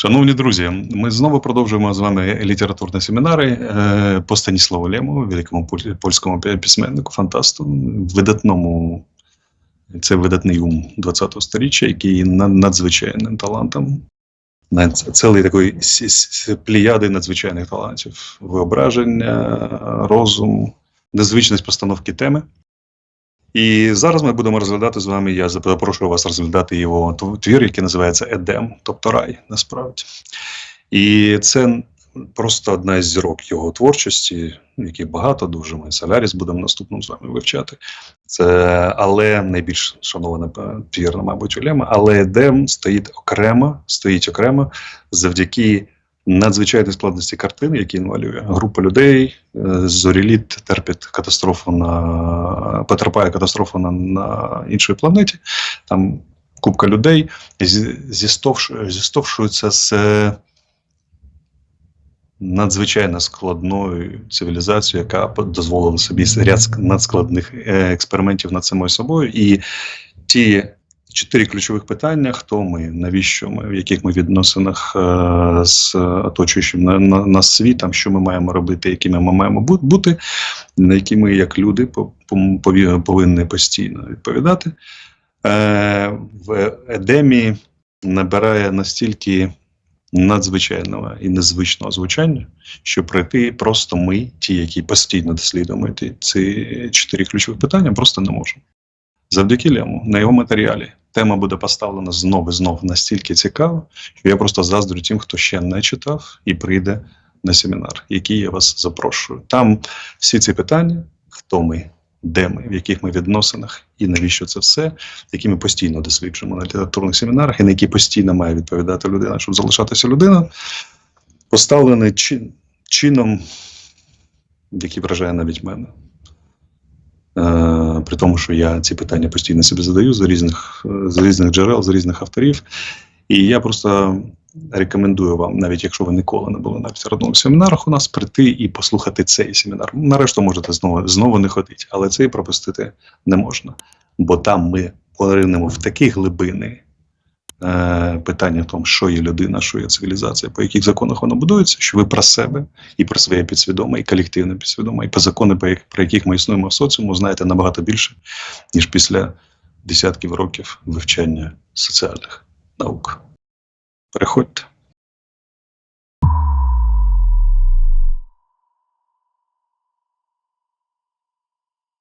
Шановні друзі, ми знову продовжуємо з вами літературні семінари е, по Станіславу Лему, великому поль- польському письменнику, фантасту, видатному. Це видатний ум ХХ століття, який надзвичайним талантом. Цілий такої с- надзвичайних талантів: виображення, розум, незвичність постановки теми. І зараз ми будемо розглядати з вами. Я запрошую вас розглядати його тв- твір, який називається Едем, тобто рай, насправді. І це просто одна із зірок його творчості, яких багато дуже. Ми Соляріс будемо наступним з вами вивчати. Це, але найбільш шанована е, твір, мабуть, у Лема. Але Едем стоїть окремо, стоїть окремо завдяки надзвичайній складності картини, які він малює. Група людей, е, зоріліт терпить катастрофу на потерпає катастрофу на, на іншій планеті. Там купка людей зі- зістовш- зістовшуються з надзвичайно складною цивілізацією, яка дозволила собі ряд надскладних е, експериментів над самою собою. І ті чотири ключових питання: хто ми, навіщо ми, в яких ми відносинах е, з оточуючим на, на, нас світом, що ми маємо робити, якими ми маємо бути, на які ми, як люди, повинні постійно відповідати. Е, в Едемі набирає настільки надзвичайного і незвичного звучання, що пройти просто ми, ті, які постійно дослідуємо ці чотири ключові питання, просто не можемо. Завдяки Лему, на його матеріалі, тема буде поставлена знову і знову настільки цікаво, що я просто заздрю тим, хто ще не читав і прийде на семінар, який я вас запрошую. Там всі ці питання, хто ми, де ми, в яких ми відносинах і навіщо це все, які ми постійно досліджуємо на літературних семінарах, і на які постійно має відповідати людина, щоб залишатися людиною, поставлений чин, чином, який вражає навіть мене. При тому, що я ці питання постійно собі задаю з різних, з різних джерел, з різних авторів. І я просто рекомендую вам, навіть якщо ви ніколи не були на літературних семінарах, у нас прийти і послухати цей семінар. Нарешті можете знову, знову не ходити, але цей пропустити не можна. Бо там ми поринемо в такі глибини питання в тому, що є людина, що є цивілізація, по яких законах вона будується, що ви про себе і про своє підсвідоме, і колективне підсвідоме, і по закони, про яких ми існуємо в соціуму, знаєте набагато більше, ніж після десятків років вивчення соціальних наук. Переходьте.